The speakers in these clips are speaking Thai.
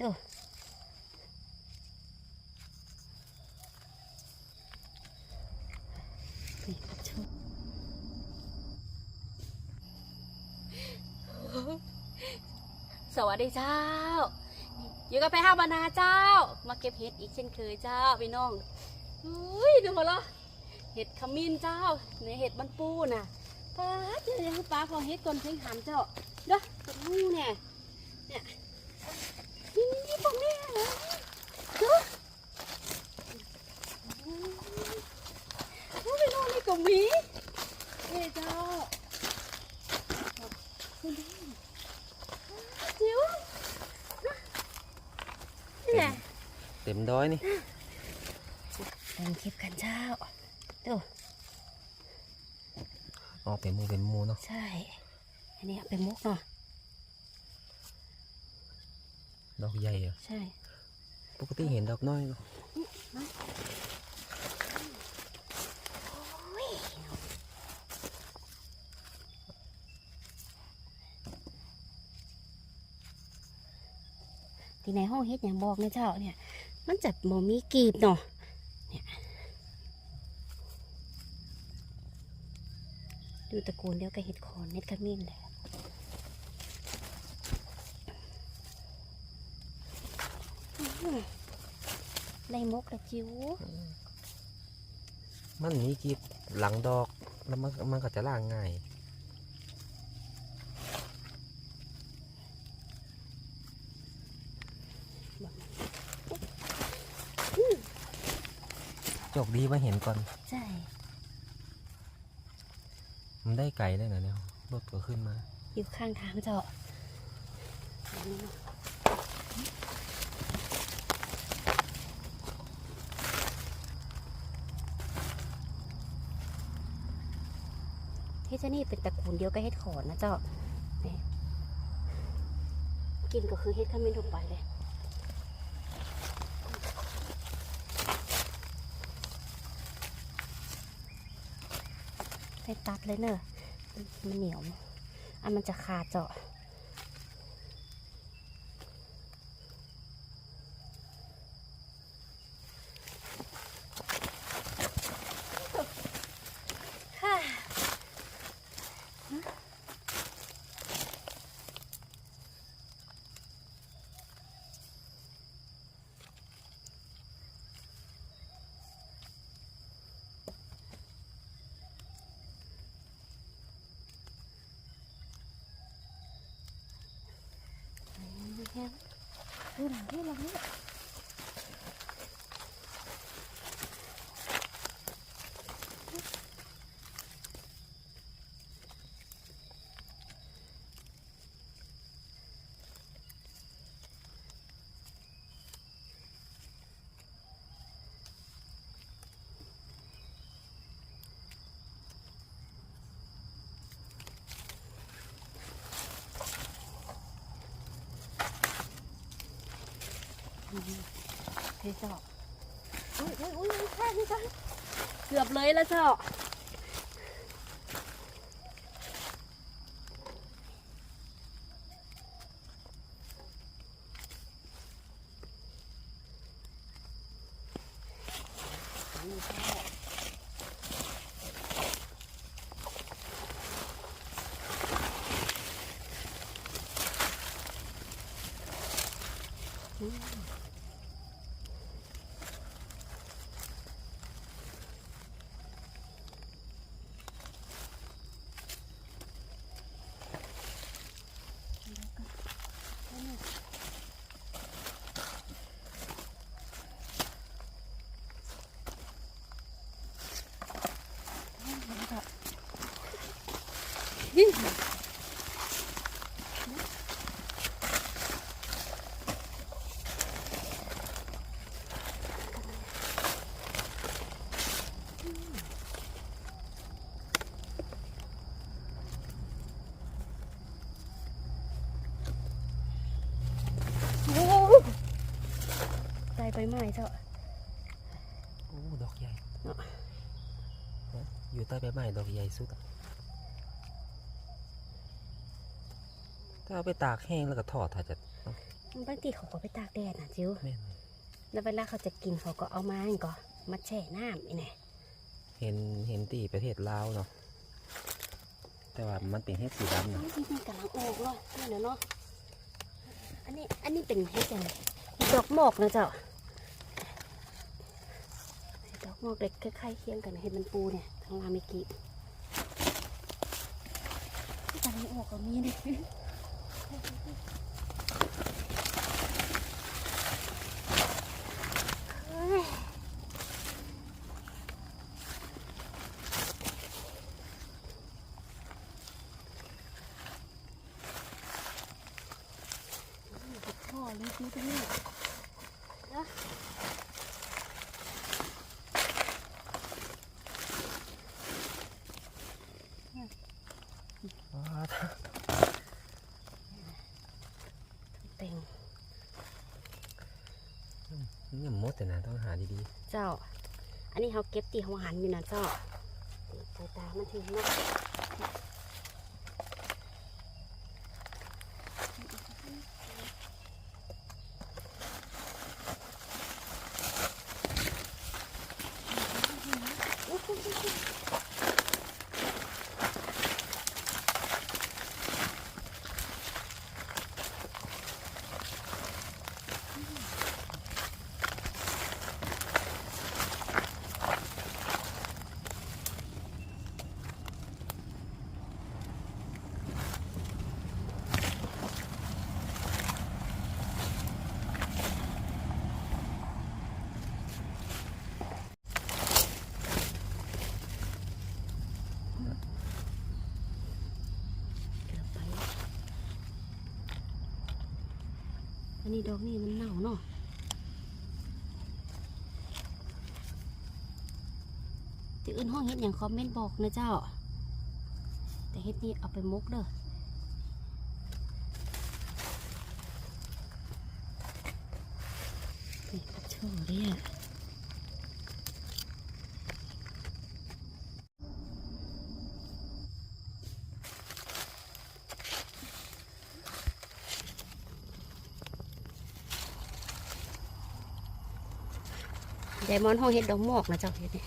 ดูสวัสดีเจ้า อยู่กับไปห้าบานาเจ้า มาเก็บเห็ดอีกเช่นเคยเจ้าพี่น้องอุ้ยดูมาละเห็ดขมิ้นเจ้าในเห็ดมันปูน่ะป้าเดี๋ยวป้าพอเห็ดก่อนเพ่งหันเจ้าเด้อตรงนี้เนี่ยเนี่ย นี่นี่ตรงนี้เหรอเด้อโอ้ยพี่น้องนี่ก็มีเฮ้ยเจ้าคุณดูจิ๋วนี่แหละเต็มด้อยนี่เล่นคลิปกันเจ้าดูออกเป็นหมูเป็นหมูเนาะใช่ อันนี้เอาไป็นมุกเนาะ ดอกใหญ่อะใช่ ปกติเห็นดอกน้อยเนาะที่ในห้องเฮ็ดอย่างบอกนะเจ้าเนี่ย มันจะบ่มีกรีบเนาะเนี่ยดูตระกูลเดียวกับเห็ดขอนเห็ดขมิ้นเลย อื้อได้มกละจิ๋วมันมีกีบหลังดอกแล้วมันมันก็จะล่างง่ายโจกดีมาเห็นก่อน ใช่ มันได้ไกลได้นะเนี่ยรถก็ขึ้นมา อยู่ข้างทางเจ้าอันนี้เนาะ เฮ็ดเจ้านี่เป็นตระกูลเดียวกับเฮ็ดขอนนะเจ้ากินก็คือเฮ็ดขมิ้นทั่วไปเลยให้ตัดเลยเนอะมันเหนียว อันมันจะขาดเจาะ ดูหลังที่หลังนี่ เฮ้ยเจาะอุ้ยอุ้ยอุ้ยใช่ใช่เกือบเลยแล้วเจาะยิ่งโอ้ ใจไปไหมเจ้าโอ้ดอกใหญ่เนาะอยู่ใต้ใบไม้ดอกใหญ่สุดอะถ้าเอาไปตากแห้งแล้วก็ทอดถ้าจะบางทีเขาก็ไปตากแดดนะจิ๋วแม่นแล้วเวลาเขาจะกินเขาก็เอามาอันก่อนมาแช่น้ำอีแน่เห็นเห็นตีประเทศลาวเนาะแต่ว่ามันเป็นเฮ็ดสีดำน้อเนาะงจริงๆกำลังออกเลยนี่เนาะเนาะอันนี้อันนี้เป็นเห็ดอะไรดอกหมอกนะเจ้า ดอกหมอกเล็กคล้ายๆเคียงกันเห็ดมันปูเนี่ยทางรามกิกำลังออกก็มีเลยพ่อเลยดูตรงนี้นะ เต็งนี่มดแต่นะต้องหาดีเจ้า อันนี้เขาเก็บตีหัวหันอยู่นะเจ้าใส่ตามันถึงเนาะเกือบไป อันนี้ดอกนี่มันเน่าเนาะจะอื่นห้องเห็ดอย่างคอมเมนต์บอกนะเจ้า แต่เห็ดนี่เอาไปมกเด้อนี่กระโชว์เนี่ย ไดมอนด์ห้องเฮ็ดดอกหมอกนะเจ้าเฮ็ดนี่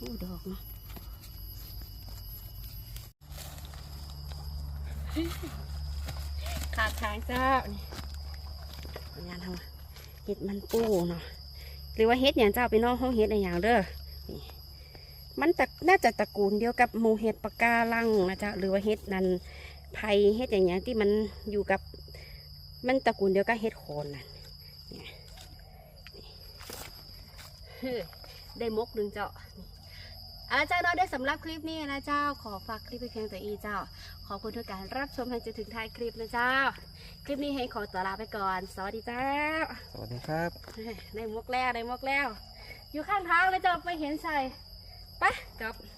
อู้ดอกเนาะขาดทางเจ้านี่ผลงานทำเห็ดมันปูเนาะหรือว่าเฮ็ดอย่างเจ้าไปนอกห้องเฮ็ดอะไรอย่างเด้อ มันจะน่าจะตระกูลเดียวกับหมูเห็ดปากกาลังนะจ๊ะหรือว่าเห็ดนันไผ่เห็ดอย่างเงี้ยที่มันอยู่กับมันตระกูลเดียวกับเห็ดโคนนั่นเนี่ยนี่เฮ้ยได้มกหนึ่งเจ้าอาจารย์เราได้สำหรับคลิปนี้นะเจ้า ขอฝากคลิปไปเพียงแต่อีเจ้า ขอบคุณทุกการรับชมให้จนถึงท้ายคลิปนะเจ้า คลิปนี้ให้ขอตัวลาไปก่อน สวัสดีเจ้าๆสวัสดีครับ ได้มกแล้วได้มกแล้ว อยู่ข้างทางเลยเจ้าไปเห็นใส่ ไปจบ